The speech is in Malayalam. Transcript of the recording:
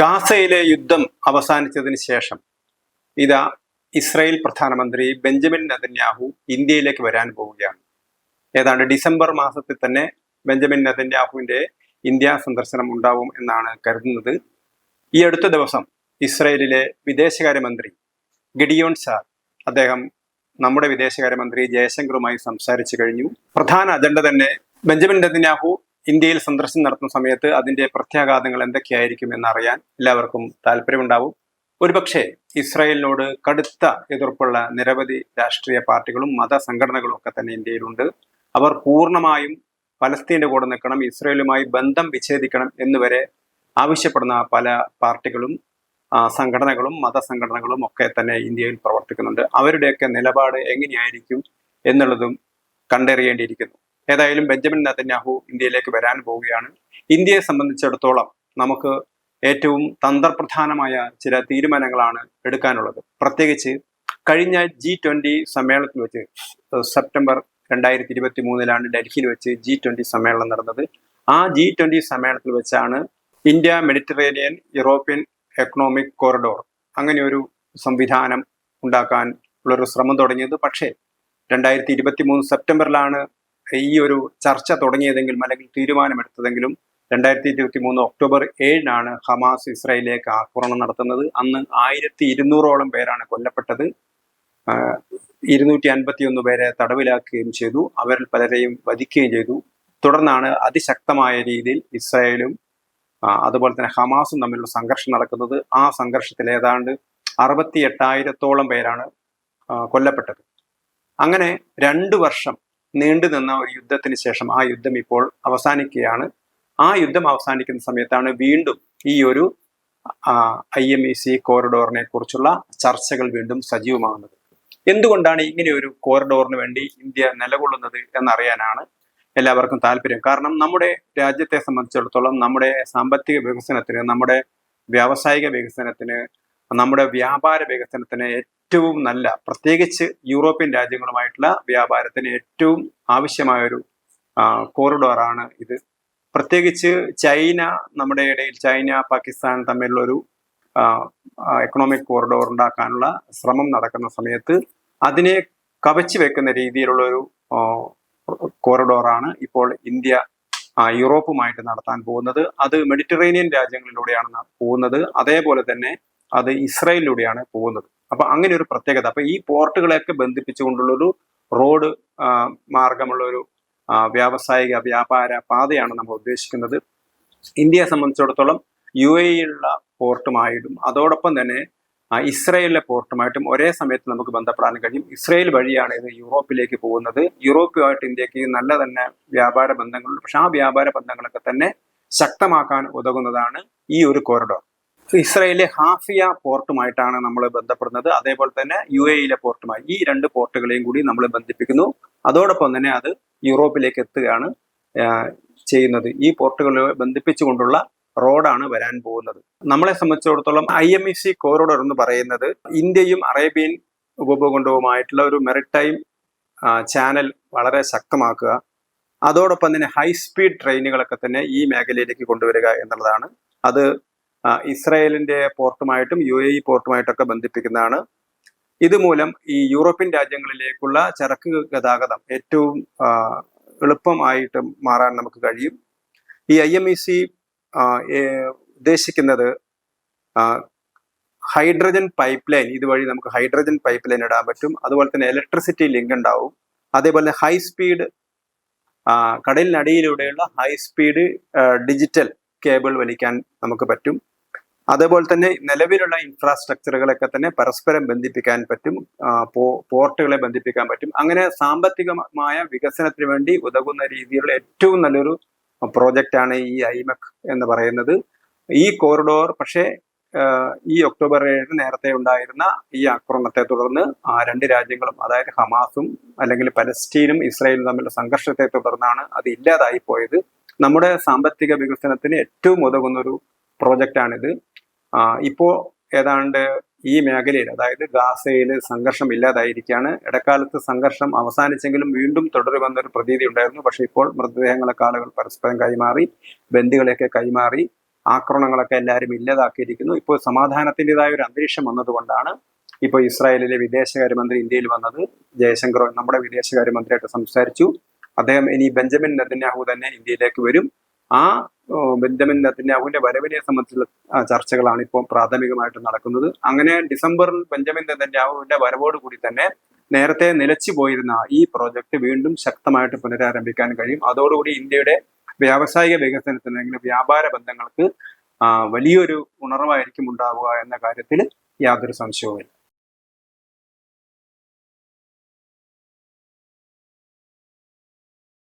ഗാസയിലെ യുദ്ധം അവസാനിച്ചതിന് ശേഷം ഇതാ ഇസ്രായേൽ പ്രധാനമന്ത്രി ബെഞ്ചമിൻ നെതന്യാഹു ഇന്ത്യയിലേക്ക് വരാൻ പോവുകയാണ്. ഏതാണ്ട് ഡിസംബർ മാസത്തിൽ തന്നെ ബെഞ്ചമിൻ നെതന്യാഹുവിന്റെ ഇന്ത്യ സന്ദർശനം ഉണ്ടാവും എന്നാണ് കരുതുന്നത്. ഈ അടുത്ത ദിവസം ഇസ്രയേലിലെ വിദേശകാര്യമന്ത്രി ഗിഡിയോൺ സാർ അദ്ദേഹം നമ്മുടെ വിദേശകാര്യമന്ത്രി ജയശങ്കറുമായി സംസാരിച്ചു കഴിഞ്ഞു. പ്രധാന അജണ്ട തന്നെ ബെഞ്ചമിൻ നെതന്യാഹു ഇന്ത്യയിൽ സന്ദർശനം നടത്തുന്ന സമയത്ത് അതിന്റെ പ്രത്യാഘാതങ്ങൾ എന്തൊക്കെയായിരിക്കും എന്നറിയാൻ എല്ലാവർക്കും താല്പര്യമുണ്ടാവും. ഒരുപക്ഷെ ഇസ്രായേലിനോട് കടുത്ത എതിർപ്പുള്ള നിരവധി രാഷ്ട്രീയ പാർട്ടികളും മതസംഘടനകളും ഒക്കെ തന്നെ ഇന്ത്യയിലുണ്ട്. അവർ പൂർണമായും പലസ്തീന്റെ കൂടെ നിൽക്കണം ഇസ്രായേലുമായി ബന്ധം വിച്ഛേദിക്കണം എന്നുവരെ ആവശ്യപ്പെടുന്ന പല പാർട്ടികളും സംഘടനകളും മതസംഘടനകളും ഒക്കെ തന്നെ ഇന്ത്യയിൽ പ്രവർത്തിക്കുന്നുണ്ട്. അവരുടെയൊക്കെ നിലപാട് എങ്ങനെയായിരിക്കും എന്നുള്ളതും കണ്ടറിയേണ്ടിയിരിക്കുന്നു. ഏതായാലും ബെഞ്ചമിൻ നെതന്യാഹു ഇന്ത്യയിലേക്ക് വരാൻ പോവുകയാണ്. ഇന്ത്യയെ സംബന്ധിച്ചിടത്തോളം നമുക്ക് ഏറ്റവും തന്ത്രപ്രധാനമായ ചില തീരുമാനങ്ങളാണ് എടുക്കാനുള്ളത്. പ്രത്യേകിച്ച് കഴിഞ്ഞ ജി ട്വന്റി സമ്മേളനത്തിൽ വെച്ച് സെപ്റ്റംബർ രണ്ടായിരത്തി ഇരുപത്തി മൂന്നിലാണ് ഡൽഹിയിൽ വെച്ച് ജി ട്വന്റി സമ്മേളനം നടന്നത്. ആ ജി ട്വന്റി സമ്മേളനത്തിൽ വെച്ചാണ് India Mediterranean European economic corridor അങ്ങനെ ഒരു സംവിധാനം ഉണ്ടാക്കാൻ ഉള്ളൊരു ശ്രമം തുടങ്ങിയത്. പക്ഷേ രണ്ടായിരത്തി ഇരുപത്തി മൂന്ന് സെപ്റ്റംബറിലാണ് ഈ ഒരു ചർച്ച തുടങ്ങിയതെങ്കിലും അല്ലെങ്കിൽ തീരുമാനമെടുത്തതെങ്കിലും രണ്ടായിരത്തി ഇരുപത്തി മൂന്ന് ഒക്ടോബർ ഏഴിനാണ് ഹമാസ് ഇസ്രായേലിലേക്ക് ആക്രമണം നടത്തുന്നത്. അന്ന് ആയിരത്തി ഇരുന്നൂറോളം പേരാണ് കൊല്ലപ്പെട്ടത്. ഇരുന്നൂറ്റി അൻപത്തി ഒന്ന് പേരെ തടവിലാക്കുകയും ചെയ്തു. അവരിൽ പലരെയും വധിക്കുകയും ചെയ്തു. തുടർന്നാണ് അതിശക്തമായ രീതിയിൽ ഇസ്രായേലും അതുപോലെ തന്നെ ഹമാസും തമ്മിലുള്ള സംഘർഷം നടക്കുന്നത്. ആ സംഘർഷത്തിൽ ഏതാണ്ട് അറുപത്തി എട്ടായിരത്തോളം പേരാണ് കൊല്ലപ്പെട്ടത്. അങ്ങനെ രണ്ടു വർഷം നീണ്ടു നിന്ന ഒരു യുദ്ധത്തിന് ശേഷം ആ യുദ്ധം ഇപ്പോൾ അവസാനിക്കുകയാണ്. ആ യുദ്ധം അവസാനിക്കുന്ന സമയത്താണ് വീണ്ടും ഈ ഒരു ഐ എം ഇ സി കോറിഡോറിനെ കുറിച്ചുള്ള ചർച്ചകൾ വീണ്ടും സജീവമാകുന്നത്. എന്തുകൊണ്ടാണ് ഇങ്ങനെ ഒരു കോറിഡോറിന് വേണ്ടി ഇന്ത്യ നിലകൊള്ളുന്നത് എന്നറിയാനാണ് എല്ലാവർക്കും താല്പര്യം. കാരണം നമ്മുടെ രാജ്യത്തെ സംബന്ധിച്ചിടത്തോളം നമ്മുടെ സാമ്പത്തിക വികസനത്തിന് നമ്മുടെ വ്യാവസായിക വികസനത്തിന് നമ്മുടെ വ്യാപാര വികസനത്തിന് ഏറ്റവും നല്ല പ്രത്യേകിച്ച് യൂറോപ്യൻ രാജ്യങ്ങളുമായിട്ടുള്ള വ്യാപാരത്തിന് ഏറ്റവും ആവശ്യമായൊരു കോറിഡോറാണ് ഇത്. പ്രത്യേകിച്ച് ചൈന നമ്മുടെ ഇടയിൽ ചൈന പാകിസ്ഥാൻ തമ്മിലുള്ളൊരു എക്കണോമിക് കോറിഡോർ ഉണ്ടാക്കാനുള്ള ശ്രമം നടക്കുന്ന സമയത്ത് അതിനെ കവച്ചു വെക്കുന്ന രീതിയിലുള്ള ഒരു കോറിഡോറാണ് ഇപ്പോൾ ഇന്ത്യ യൂറോപ്പുമായിട്ട് നടത്താൻ പോകുന്നത്. അത് മെഡിറ്ററേനിയൻ രാജ്യങ്ങളിലൂടെയാണ് പോകുന്നത്. അതേപോലെ തന്നെ അത് ഇസ്രയേലിലൂടെയാണ് പോകുന്നത്. അപ്പൊ അങ്ങനെ ഒരു പ്രത്യേകത. അപ്പൊ ഈ പോർട്ടുകളെയൊക്കെ ബന്ധിപ്പിച്ചുകൊണ്ടുള്ള ഒരു റോഡ് മാർഗമുള്ള ഒരു വ്യാവസായിക വ്യാപാര പാതയാണ് നമ്മൾ ഉദ്ദേശിക്കുന്നത്. ഇന്ത്യയെ സംബന്ധിച്ചിടത്തോളം യു എയിലുള്ള പോർട്ടുമായിട്ടും അതോടൊപ്പം തന്നെ ഇസ്രായേലിലെ പോർട്ടുമായിട്ടും ഒരേ സമയത്ത് നമുക്ക് ബന്ധപ്പെടാൻ കഴിയും. ഇസ്രയേൽ വഴിയാണ് ഇത് യൂറോപ്പിലേക്ക് പോകുന്നത്. യൂറോപ്പുമായിട്ട് ഇന്ത്യയ്ക്ക് നല്ല തന്നെ വ്യാപാര ബന്ധങ്ങളുണ്ട്. പക്ഷെ ആ വ്യാപാര ബന്ധങ്ങളൊക്കെ തന്നെ ശക്തമാക്കാൻ ഉതകുന്നതാണ് ഈ ഒരു കോറിഡോർ ഇസ്രായേലിലെ ഹാഫിയ പോർട്ടുമായിട്ടാണ് നമ്മൾ ബന്ധപ്പെടുന്നത്. അതേപോലെ തന്നെ യു എയിലെ പോർട്ടുമായി ഈ രണ്ട് പോർട്ടുകളെയും കൂടി നമ്മൾ ബന്ധിപ്പിക്കുന്നു. അതോടൊപ്പം തന്നെ അത് യൂറോപ്പിലേക്ക് എത്തുകയാണ് ചെയ്യുന്നത്. ഈ പോർട്ടുകളെ ബന്ധിപ്പിച്ചുകൊണ്ടുള്ള റോഡാണ് വരാൻ പോകുന്നത്. നമ്മളെ സംബന്ധിച്ചിടത്തോളം I M E C corridor എന്ന് പറയുന്നത് ഇന്ത്യയും അറേബ്യൻ ഉപഭൂഖണ്ഡവുമായിട്ടുള്ള ഒരു മെറിടൈം ചാനൽ വളരെ ശക്തമാക്കുക. അതോടൊപ്പം തന്നെ ഹൈ സ്പീഡ് ട്രെയിനുകളൊക്കെ തന്നെ ഈ മേഖലയിലേക്ക് കൊണ്ടുവരിക എന്നുള്ളതാണ്. അത് ഇസ്രായേലിന്റെ പോർട്ടുമായിട്ടും യു എ ഇ പോർട്ടുമായിട്ടൊക്കെ ബന്ധിപ്പിക്കുന്നതാണ്. ഇതുമൂലം ഈ യൂറോപ്യൻ രാജ്യങ്ങളിലേക്കുള്ള ചരക്ക് ഗതാഗതം ഏറ്റവും എളുപ്പമായിട്ട് മാറാൻ നമുക്ക് കഴിയും. ഈ ഐ എം ഇ സി ഉദ്ദേശിക്കുന്നത് ഹൈഡ്രജൻ പൈപ്പ് ലൈൻ ഇതുവഴി നമുക്ക് ഹൈഡ്രജൻ പൈപ്പ് ലൈൻ ഇടാൻ പറ്റും. അതുപോലെ തന്നെ ഇലക്ട്രിസിറ്റി ലിങ്ക് ഉണ്ടാവും. അതേപോലെ ഹൈ സ്പീഡ് കടലിനടിയിലൂടെയുള്ള ഹൈ സ്പീഡ് ഡിജിറ്റൽ കേബിൾ വലിക്കാൻ നമുക്ക് പറ്റും. അതേപോലെ തന്നെ നിലവിലുള്ള ഇൻഫ്രാസ്ട്രക്ചറുകളൊക്കെ തന്നെ പരസ്പരം ബന്ധിപ്പിക്കാൻ പറ്റും പോർട്ടുകളെ ബന്ധിപ്പിക്കാൻ പറ്റും. അങ്ങനെ സാമ്പത്തികമായ വികസനത്തിന് വേണ്ടി ഉതകുന്ന രീതിയിലുള്ള ഏറ്റവും നല്ലൊരു പ്രോജക്റ്റ് ആണ് ഈ ഐമക് എന്ന് പറയുന്നത്. ഈ കോറിഡോർ പക്ഷേ ഈ ഒക്ടോബർ ഏഴിന് നേരത്തെ ഉണ്ടായിരുന്ന ഈ ആക്രമണത്തെ തുടർന്ന് ആ രണ്ട് രാജ്യങ്ങളും അതായത് ഹമാസും അല്ലെങ്കിൽ പലസ്റ്റീനും ഇസ്രായേലും തമ്മിലുള്ള സംഘർഷത്തെ തുടർന്നാണ് അത് ഇല്ലാതായി പോയത്. നമ്മുടെ സാമ്പത്തിക വികസനത്തിന് ഏറ്റവും ഉതകുന്ന ഒരു പ്രോജക്റ്റാണിത് ആണിത്. ഇപ്പോ ഏതാണ്ട് ഈ മേഖലയിൽ അതായത് ഗാസയിൽ സംഘർഷം ഇല്ലാതായിരിക്കുകയാണ് ഇടക്കാലത്ത് സംഘർഷം അവസാനിച്ചെങ്കിലും വീണ്ടും തുടരുമെന്നൊരു പ്രതീതി ഉണ്ടായിരുന്നു. പക്ഷെ ഇപ്പോൾ മൃതദേഹങ്ങളൊക്കെ ആളുകൾ പരസ്പരം കൈമാറി ബന്ദികളെയൊക്കെ കൈമാറി ആക്രമണങ്ങളൊക്കെ എല്ലാവരും ഇല്ലാതാക്കിയിരിക്കുന്നു. ഇപ്പോൾ സമാധാനത്തിന്റെതായ ഒരു അന്തരീക്ഷം വന്നതുകൊണ്ടാണ് ഇപ്പോൾ ഇസ്രായേലിലെ വിദേശകാര്യമന്ത്രി ഇന്ത്യയിൽ വന്നത്. ജയശങ്കർ നമ്മുടെ വിദേശകാര്യമന്ത്രിയായിട്ട് സംസാരിച്ചു. അദ്ദേഹം ഇനി ബെഞ്ചമിൻ നെതന്യാഹു തന്നെ ഇന്ത്യയിലേക്ക് വരും. ആ ബെഞ്ചമിൻ നെത്തന്യാഹുവിന്റെ വരവിനെ സംബന്ധിച്ചുള്ള ചർച്ചകളാണ് ഇപ്പോൾ പ്രാഥമികമായിട്ട് നടക്കുന്നത്. അങ്ങനെ ഡിസംബറിൽ ബെഞ്ചമിൻ നെത്തന്യാഹുവിന്റെ വരവോട് കൂടി തന്നെ നേരത്തെ നിലച്ചു പോയിരുന്ന ഈ പ്രോജക്റ്റ് വീണ്ടും ശക്തമായിട്ട് പുനരാരംഭിക്കാൻ കഴിയും. അതോടുകൂടി ഇന്ത്യയുടെ വ്യാവസായിക വികസനത്തിന് അല്ലെങ്കിൽ വ്യാപാര ബന്ധങ്ങൾക്ക് വലിയൊരു ഉണർവായിരിക്കും ഉണ്ടാവുക എന്ന കാര്യത്തിൽ യാതൊരു സംശയവുമില്ല.